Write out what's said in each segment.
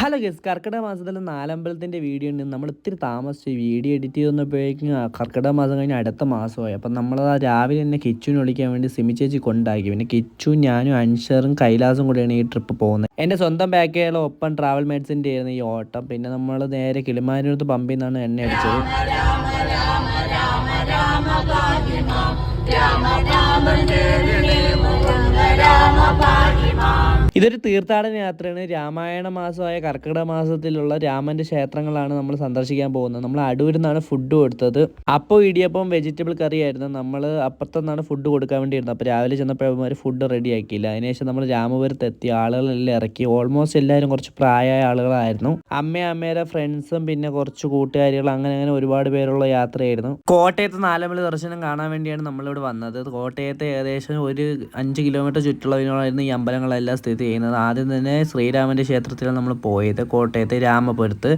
Hello guess കർക്കിടക മാസത്തിലെ നാലമ്പലത്തിന്റെ video ഉണ്ട്. നമ്മൾ ഇത്തിരി താമസിച്ച്. വീഡിയോ എഡിറ്റ് ചെയ്തപ്പോഴേക്കും കർക്കിടക മാസം കഴിഞ്ഞ് അടുത്ത മാസമായി. അപ്പം നമ്മൾ ആ രാവിലെ തന്നെ കിച്ചുവിനെ വിളിക്കാൻ വേണ്ടി സിമി ചേച്ചി കൊണ്ടാക്കി. പിന്നെ കിച്ചു ഞാനും അൻഷറും കൈലാസും കൂടെയാണ് ഈ ട്രിപ്പ് പോകുന്നത്. എന്റെ സ്വന്തം ബാക്കുള്ള ഒപ്പം ട്രാവൽ മേഡ്സിന്റെ ആയിരുന്നു ഈ ഓട്ടം. പിന്നെ നമ്മൾ നേരെ കിളിമാനൂരത്ത് പമ്പിൽ നിന്നാണ് എണ്ണ അടിച്ചത്. ഇതൊരു തീർത്ഥാടന യാത്രയാണ്. രാമായണ മാസമായ കർക്കിടക മാസത്തിലുള്ള രാമന്റെ ക്ഷേത്രങ്ങളാണ് നമ്മൾ സന്ദർശിക്കാൻ പോകുന്നത്. നമ്മൾ അടൂരിൽ ഫുഡ് കൊടുത്തത്. അപ്പോൾ ഇടിയപ്പം വെജിറ്റബിൾ കറി ആയിരുന്നു. നമ്മൾ അപ്പുറത്തുനിന്നാണ് ഫുഡ് കൊടുക്കാൻ വേണ്ടിയിരുന്നത്. അപ്പോൾ രാവിലെ ചെന്നപ്പോൾ ഫുഡ് റെഡി ആക്കിയില്ല. അതിനുശേഷം നമ്മൾ രാമപുരത്ത് എത്തി. ആളുകളെല്ലാം ഇറക്കി. ഓൾമോസ്റ്റ് എല്ലാവരും കുറച്ച് പ്രായമായ ആളുകളായിരുന്നു. അമ്മയും അമ്മയുടെ ഫ്രണ്ട്സും പിന്നെ കുറച്ച് കൂട്ടുകാരികൾ അങ്ങനെ അങ്ങനെ ഒരുപാട് പേരുള്ള യാത്രയായിരുന്നു. കോട്ടയത്ത് നാലമ്പല ദർശനം കാണാൻ വേണ്ടിയാണ് നമ്മളിവിടെ വന്നത്. കോട്ടയത്ത് ഏകദേശം ഒരു അഞ്ച് കിലോമീറ്റർ ചുറ്റുള്ളതിനോടായിരുന്നു ഈ അമ്പലങ്ങളെല്ലാം സ്ഥിതി ചെയ്യുന്നത്. ആദ്യം തന്നെ ശ്രീരാമന്റെ ക്ഷേത്രത്തിലാണ് നമ്മൾ പോയത്. കോട്ടയത്ത് രാമപുരത്ത്.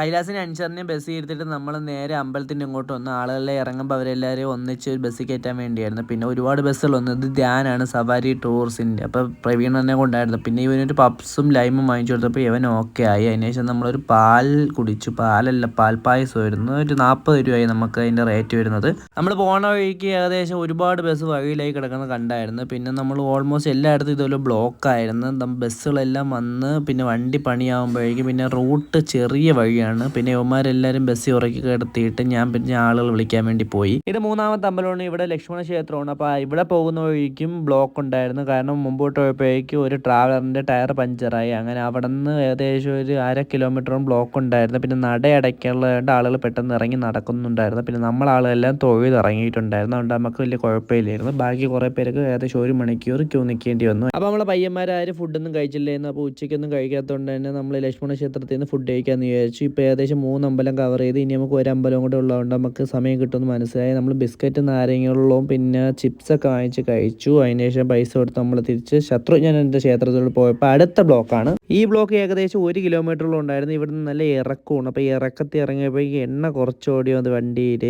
കൈലാസിനെ അൻഷറിനെ ബസ് ചെയ്തിട്ട് നമ്മൾ നേരെ അമ്പലത്തിന്റെ ഇങ്ങോട്ട് വന്ന് ആളുകളെ ഇറങ്ങുമ്പോൾ അവരെല്ലാവരും ഒന്നിച്ച് ബസ് കയറ്റാൻ വേണ്ടിയായിരുന്നു. പിന്നെ ഒരുപാട് ബസ്സുകൾ വന്നു ഇത് ധ്യാനാണ് സവാരി ടൂറിസിന്റെ അപ്പൊ പ്രവീൺ തന്നെ കൊണ്ടായിരുന്നു. പിന്നെ ഇവനൊരു പപ്സും ലൈമും വാങ്ങിച്ചു കൊടുത്തപ്പോൾ ഇവൻ ഓക്കെ ആയി. അതിനുശേഷം നമ്മളൊരു പാൽ കുടിച്ചു. പാലല്ല പാൽ പായസമായിരുന്നു ഒരു നാൽപ്പത് രൂപയായി നമുക്ക് അതിന്റെ റേറ്റ് വരുന്നത്. നമ്മൾ പോണ വഴിക്ക് ഏകദേശം ഒരുപാട് ബസ് വഴിയിലായി കിടക്കുന്നത് കണ്ടായിരുന്നു. പിന്നെ നമ്മൾ ഓൾമോസ്റ്റ് എല്ലായിടത്തും ഇതുപോലെ ബ്ലോക്ക് ആയിരുന്നു. ബസ്സുകളെല്ലാം വന്ന് പിന്നെ വണ്ടി പണിയാകുമ്പോഴേക്കും പിന്നെ റൂട്ട് ചെറിയ വഴിയാണ്. പിന്നെ യവന്മാരെല്ലാവരും ബസ്സിൽ ഉറക്കി കിടത്തിയിട്ട് ഞാൻ പിന്നെ ആളുകൾ വിളിക്കാൻ വേണ്ടി പോയി. ഇത് മൂന്നാമത്തെ അമ്പലമാണ്. ഇവിടെ ലക്ഷ്മണ ക്ഷേത്രമാണ്. അപ്പോൾ ഇവിടെ പോകുന്ന വഴിക്കും ബ്ലോക്ക് ഉണ്ടായിരുന്നു. കാരണം മുമ്പോട്ട് പോയപ്പോഴേക്കും ഒരു ട്രാവലറിന്റെ ടയർ പഞ്ചറായി അങ്ങനെ അവിടെ നിന്ന് ഏകദേശം ഒരു അര കിലോമീറ്ററും ബ്ലോക്ക് ഉണ്ടായിരുന്നു. പിന്നെ നട അടയ്ക്കാനുള്ളതുകൊണ്ട് ആളുകൾ പെട്ടെന്ന് ഇറങ്ങി നടക്കുന്നുണ്ടായിരുന്നു. പിന്നെ നമ്മളാളെല്ലാം തൊഴിൽ ഇറങ്ങിയിട്ടുണ്ടായിരുന്നു. അതുകൊണ്ട് നമുക്ക് വലിയ കുഴപ്പമില്ലായിരുന്നു. ബാക്കി കുറേ പേർക്ക് ഏകദേശം ഒരു മണിക്കൂർ ക്യൂ നിൽക്കേണ്ടി വന്നു. അപ്പോൾ നമ്മളെ പയ്യന്മാരാരും ഫുഡൊന്നും കഴിച്ചില്ലായിരുന്നു അപ്പോൾ ഉച്ചയ്ക്കൊന്നും കഴിക്കാത്തതുകൊണ്ട് തന്നെ നമ്മൾ ലക്ഷ്മണ ക്ഷേത്രത്തിൽ നിന്ന് ഫുഡ് കഴിക്കാമെന്ന് വിചാരിച്ചു ഇപ്പോൾ ഏകദേശം മൂന്ന് അമ്പലം കവർ ചെയ്ത് ഇനി നമുക്ക് ഒരു അമ്പലം കൂടെ ഉള്ളതുകൊണ്ട് നമുക്ക് സമയം കിട്ടുമെന്ന് മനസ്സിലായി. നമ്മൾ ബിസ്ക്കറ്റ് നാരങ്ങകളും പിന്നെ ചിപ്സൊക്കെ വാങ്ങിച്ച് കഴിച്ചു. അതിന് ശേഷം പൈസ കൊടുത്ത് നമ്മൾ തിരിച്ച് ശത്രുജ്ഞാനന്റെ ക്ഷേത്രത്തിൽ പോയപ്പോൾ അടുത്ത ബ്ലോക്കാണ് ഈ ബ്ലോക്ക് ഏകദേശം ഒരു കിലോമീറ്ററോളം ഉണ്ടായിരുന്നു. ഇവിടുന്ന് നല്ല ഇറക്കമാണ്. അപ്പോൾ ഇറക്കത്തി എണ്ണ എണ്ണ കുറച്ചോടി അത് വണ്ടിയിൽ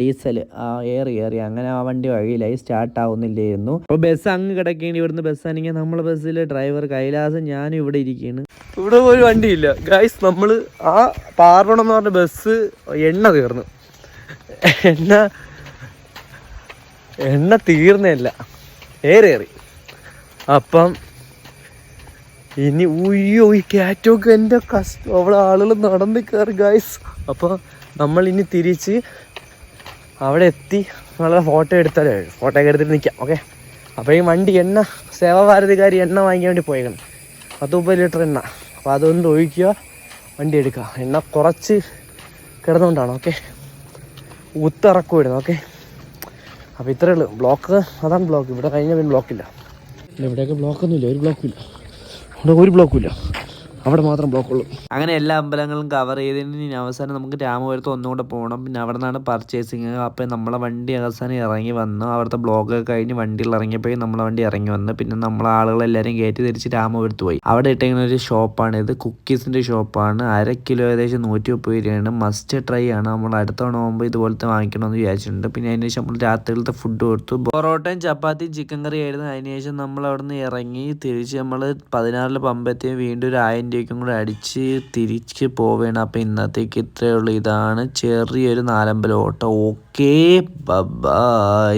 ഡീസൽ ഏറി ഏറി. അങ്ങനെ ആ വണ്ടി വഴിയിലായി സ്റ്റാർട്ട് ആവുന്നില്ലായിരുന്നു. അപ്പോൾ ബസ് അങ്ങ് കിടക്കേണ്ടി ഇവിടുന്ന് ബസ് ആണെങ്കിൽ നമ്മളെ ബസ്സിലെ ഡ്രൈവർ കൈലാസം ഞാനും ഇവിടെ ഇരിക്കുകയാണ്. ഇവിടെ ഒരു വണ്ടിയില്ല. ഗായ്സ് നമ്മൾ ആ പാർവണം എന്ന് പറഞ്ഞ ബസ് എണ്ണ തീർന്നു. എണ്ണ എണ്ണ തീർന്നില്ല ഏറേറി അപ്പം ഇനി ഉയ്യോ ഈ കാറ്റോക്ക് എന്റെ കഷ്ടം അവിടെ ആളുകൾ നടന്ന് കയറി ഗായ്സ് അപ്പം നമ്മൾ ഇനി തിരിച്ച് അവിടെ എത്തി. നമ്മളെ ഫോട്ടോ എടുത്താലേ ഫോട്ടോ ഒക്കെ എടുത്തിട്ട് നിൽക്കാം ഓക്കെ അപ്പോൾ ഈ വണ്ടി എണ്ണ സേവാഭാരതികാരി എണ്ണ വാങ്ങിക്കാൻ വേണ്ടി പോയേക്കണം. പത്ത് മുപ്പത് ലിറ്റർ എണ്ണ. അപ്പോൾ അതുകൊണ്ട് ഒഴിക്കുക. വണ്ടി എടുക്കുക. എണ്ണ കുറച്ച് കിടന്നുകൊണ്ടാണ് ഓക്കെ ഉത്തിറക്കുമായിരുന്നു ഓക്കെ അപ്പോൾ ഇത്രയേ ഉള്ളൂ. ബ്ലോക്ക് അതാണ് ബ്ലോക്ക് ഇവിടെ കഴിഞ്ഞാൽ പിന്നെ ബ്ലോക്കില്ല ഇവിടെയൊക്കെ ബ്ലോക്കൊന്നുമില്ല ഒരു ബ്ലോക്കില്ല ഇവിടെ ഒരു ബ്ലോക്കില്ല അവിടെ മാത്രം ബ്ലോക്ക് ബ്ലോക്കുള്ളൂ അങ്ങനെ എല്ലാ അമ്പലങ്ങളും കവർ ചെയ്തതിന് ഇനി അവസാനം നമുക്ക് രാമപുരത്ത് ഒന്നുകൂടെ പോകണം പിന്നെ അവിടെ നിന്നാണ് പർച്ചേസിങ് അപ്പോൾ നമ്മളെ വണ്ടി അവസാനം ഇറങ്ങി വന്നു. അവിടുത്തെ ബ്ലോക്ക് കഴിഞ്ഞ് വണ്ടിയിൽ ഇറങ്ങിയപ്പോഴും നമ്മളെ വണ്ടി ഇറങ്ങി വന്നു. പിന്നെ നമ്മളെ ആളുകളെല്ലാവരും കയറ്റി തിരിച്ച് രാമപുരത്ത് പോയി. അവിടെ ഇട്ടിങ്ങനെ ഒരു ഷോപ്പാണ് ഇത്. കുക്കീസിന്റെ ഷോപ്പാണ് അര കിലോ ഏകദേശം നൂറ്റി മുപ്പത് രൂപയാണ്. മസ്റ്റ് ട്രൈ ആണ്. നമ്മൾ അടുത്ത തവണ പോകുമ്പോൾ ഇതുപോലത്തെ വാങ്ങിക്കണമെന്ന് വിചാരിച്ചിട്ടുണ്ട്. പിന്നെ അതിന് ശേഷം നമ്മൾ രാത്രിയിലത്തെ ഫുഡ് കൊടുത്തു. പൊറോട്ടയും ചപ്പാത്തിയും ചിക്കൻ കറി ആയിരുന്നു. അതിന് ശേഷം നമ്മൾ അവിടെ നിന്ന് ഇറങ്ങി തിരിച്ച് നമ്മൾ പതിനാറിൽ പമ്പെത്തി വീണ്ടും ഒരു ആയിരം രൂപയ്ക്കും കൂടെ അടിച്ച് തിരിച്ച് പോവുകയാണ് അപ്പോൾ ഇന്നത്തേക്ക് ഇത്രയേ ഉള്ളൂ. ഇതാണ് ചെറിയൊരു നാലമ്പല. ഓട്ടം. Okay bye